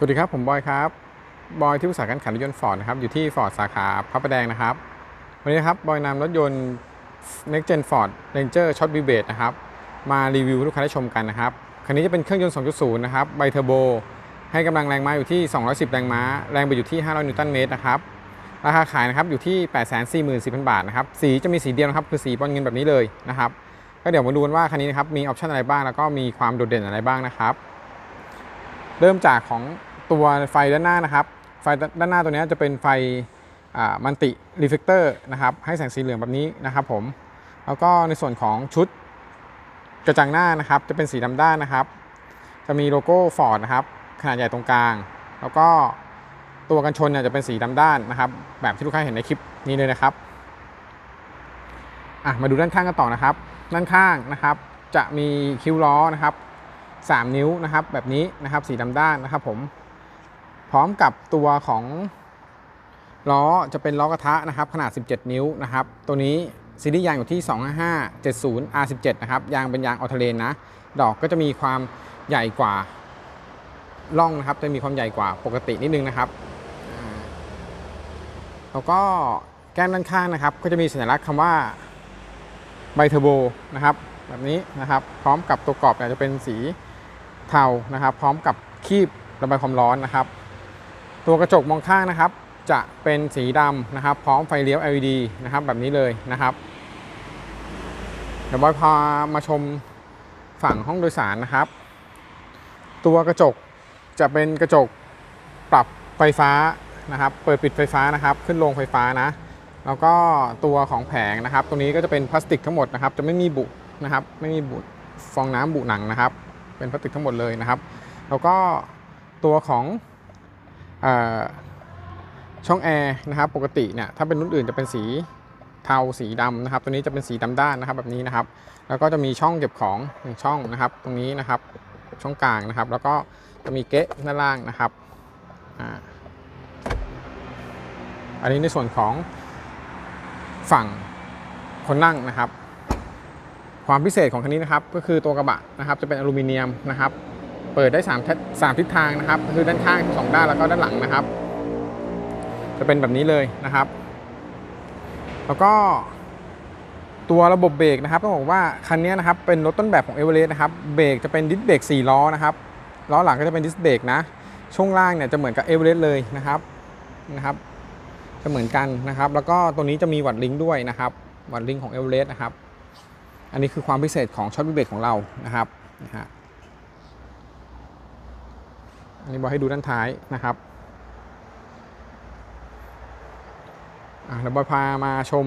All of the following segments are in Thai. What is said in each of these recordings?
สวัสดีครับ ผมบอยครับ บอยที่ปรึกษาการขายรถยนต์ฟอร์ดนะครับ อยู่ที่ฟอร์ดสาขาพระประแดงนะครับ วันนี้นะครับ บอยนำรถยนต์ Next Gen Ford Ranger Short Wheelbase นะครับ มารีวิวให้ลูกค้าได้ชมกันนะครับ คันนี้จะเป็นเครื่องยนต์ 2.0 นะครับ ไบเทอร์โบ ให้กำลังแรงม้าอยู่ที่ 210 แรงม้า แรงบิดอยู่ที่ 500 นิวตันเมตรนะครับ ราคาขายนะครับอยู่ที่ 844,000 บาทนะครับ สีจะมีสีเดียวนะครับ คือสีบอลเงินแบบนี้เลยนะครับ ก็เดี๋ยวมาดูกันว่าคันนี้นะครับ มีออปชันอะไรบ้าง แล้วก็มีความโดดเด่นอะไรบ้างนะครับ เริ่มจากของ ตัวไฟด้านหน้านะครับ ไฟด้านหน้าตัวนี้จะเป็นไฟมันติรีเฟกเตอร์นะครับ ให้แสงสีเหลืองแบบนี้นะครับผม แล้วก็ในส่วนของชุดกระจังหน้านะครับ จะเป็นสีดำด้านนะครับ จะมีโลโก้ Ford นะครับ ขนาดใหญ่ตรงกลาง แล้วก็ตัวกันชนเนี่ยจะเป็นสีดำด้านนะครับ แบบที่ลูกค้าเห็นในคลิปนี้เลยนะครับอะมาดูด้านข้างกันต่อนะครับ ด้านข้างนะครับ จะมีคิ้วล้อนะครับ 3 นิ้วนะครับ แบบนี้นะครับ สีดำด้านนะครับผม พร้อมกับตัวของล้อจะเป็นล้อกระทะนะครับขนาด 17 นิ้วนะครับ ตัวนี้ซีรีส์ยางอยู่ที่ 255 70 R17 นะครับ ยางเป็นยางออเทเลนนะ ดอกก็จะมีความใหญ่กว่าล่องนะครับ จะมีความใหญ่กว่าปกตินิดนึงนะครับ แล้วก็แก้มด้านข้างนะครับ ก็จะมีสัญลักษณ์คำว่าไบเทอร์โบนะครับ แบบนี้นะครับ พร้อมกับตัวกรอบเนี่ยจะเป็นสีเทานะครับ พร้อมกับคีบระบายความร้อนนะครับ ตัวกระจกมองข้างนะครับ จะเป็นสีดำนะครับ พร้อมไฟเลี้ยว LED นะครับ แบบนี้เลยนะครับ เดี๋ยวบอยพามาชมฝั่งห้องโดยสารนะครับ ตัวกระจกจะเป็นกระจกปรับไฟฟ้านะครับ เปิดปิดไฟฟ้านะครับ ขึ้นลงไฟฟ้านะ แล้วก็ตัวของแผงนะครับ ตรงนี้ก็จะเป็นพลาสติกทั้งหมดนะครับ จะไม่มีบุนะครับ ไม่มีบุฟองน้ำบุหนังนะครับ เป็นพลาสติกทั้งหมดเลยนะครับ แล้วก็ตัวของ ช่องแอร์นะครับปกติเนี่ยถ้าเป็นรุ่นอื่นจะเป็นสีเทาสีดำนะครับ ตัวนี้จะเป็นสีดำด้านนะครับแบบนี้นะครับ แล้วก็จะมีช่องเก็บของหนึ่งช่องนะครับ ตรงนี้นะครับช่องกลางนะครับ แล้วก็จะมีเก๊ะด้านล่างนะครับอันนี้ในส่วนของฝั่งคนนั่งนะครับ ความพิเศษของคันนี้นะครับ ก็คือตัวกระบะนะครับ จะเป็นอลูมิเนียมนะครับ เปิดได้3ทิศสามทิศทางนะครับ คือด้านข้างสองด้านแล้วก็ด้านหลังนะครับ จะเป็นแบบนี้เลยนะครับ แล้วก็ตัวระบบเบรกนะครับต้องบอกว่าคันนี้นะครับเป็นรถต้นแบบของเอเวอเรสต์นะครับเบรกจะเป็นดิสเบรก4ล้อนะครับล้อหลังก็จะเป็นดิสเบรกนะช่วงล่างเนี่ยจะเหมือนกับเอเวอเรสต์เลยนะครับนะครับ จะเหมือนกันนะครับ แล้วก็ตัวนี้จะมีวัดลิงด้วยนะครับวัดลิงของเอเวอเรสต์นะครับ อันนี้คือความพิเศษของช็อตวิเบรกของเรานะครับนะฮะ อันนี้บอกให้ดูด้านท้ายนะครับเดี๋ยวบอยพามาชม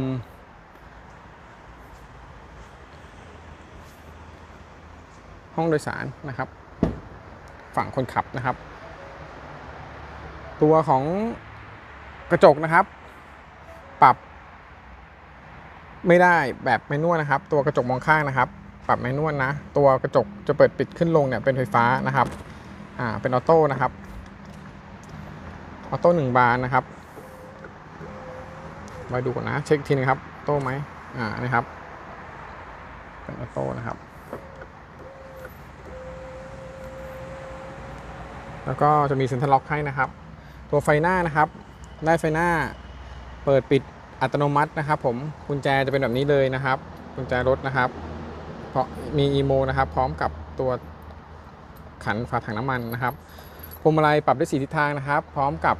ห้องโดยสารนะครับ ฝั่งคนขับนะครับ ตัวของกระจกนะครับ ปรับ ไม่ได้แบบแมนนวลนะครับ ตัวกระจกมองข้างนะครับ ปรับแมนนวลนะ ตัวกระจกจะเปิดปิดขึ้นลงเนี่ยเป็นไฟฟ้านะครับ อ่าเป็นออโต้นะครับออโต้หนึ่งบานนะครับมาดูก่อนนะ เช็คทีนึงครับโต้ไหมอ่านะครับ เป็นออโต้นะครับ แล้วก็จะมีเซ็นทรัลล็อกให้นะครับ ตัวไฟหน้านะครับ ได้ไฟหน้าเปิดปิดอัตโนมัตินะครับ ผมกุญแจจะเป็นแบบนี้เลยนะครับกุญแจรถนะครับ เพราะมีอีโมนะครับ พร้อมกับตัว ขันฝาถังน้ำมันนะครับพวงมาลัยปรับได้สีทิศทางนะครับ พร้อมกับ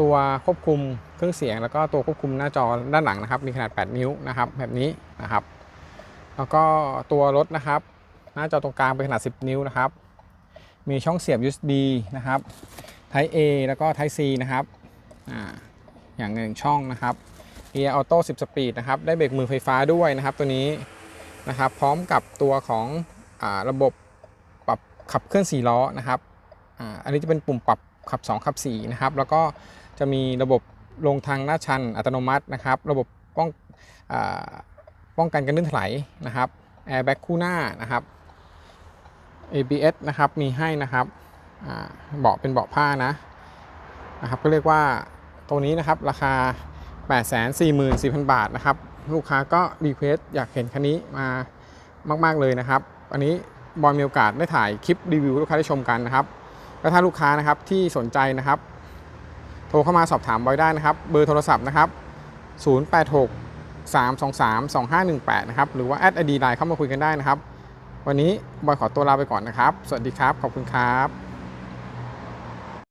ตัวควบคุมเครื่องเสียง แล้วก็ตัวควบคุมหน้าจอด้านหลังนะครับ มีขนาด 8 นิ้วนะครับ แบบนี้นะครับ แล้วก็ตัวรถนะครับ หน้าจอตรงกลางเป็นขนาด 10 นิ้วนะครับ มีช่องเสียบ USB นะครับ Type A แล้วก็ Type C นะครับออย่างหนึ่งช่องนะครับ Gear Auto 10 Speed นะครับ ได้เบรกมือไฟฟ้าด้วยนะครับ ตัวนี้นะครับ พร้อมกับตัวของอระบบ ขับเคลื่อน4ล้อนะครับอันนี้จะเป็นปุ่มปรับขับ 2 ขับ4นะครับแล้วก็จะมีระบบลงทางลาดชันอัตโนมัตินะครับ ระบบป้องอป้องกันการลื่นถลายนะครับ Airbag คู่หน้านะครับ ABS นะครับมีให้นะครับเบาะเป็นเบาะผ้านะนะครับก็เรียกว่าตัวนี้นะครับราคา 844,000 บาทนะครับ ลูกค้าก็รีเควสอยากเห็นคันนี้มามาก ๆ เลยนะครับ อันนี้ บอยมีโอกาสได้ถ่ายคลิปรีวิวลูกค้าได้ชมกันนะครับก็ถ้าลูกค้านะครับที่สนใจนะครับ โทรเข้ามาสอบถามบอยได้นะครับ เบอร์โทรศัพท์นะครับ 086 323 2518 นะครับ หรือว่าแอดไอดีไลน์เข้ามาคุยกันได้นะครับ วันนี้บอยขอตัวลาไปก่อนนะครับ สวัสดีครับ ขอบคุณครับ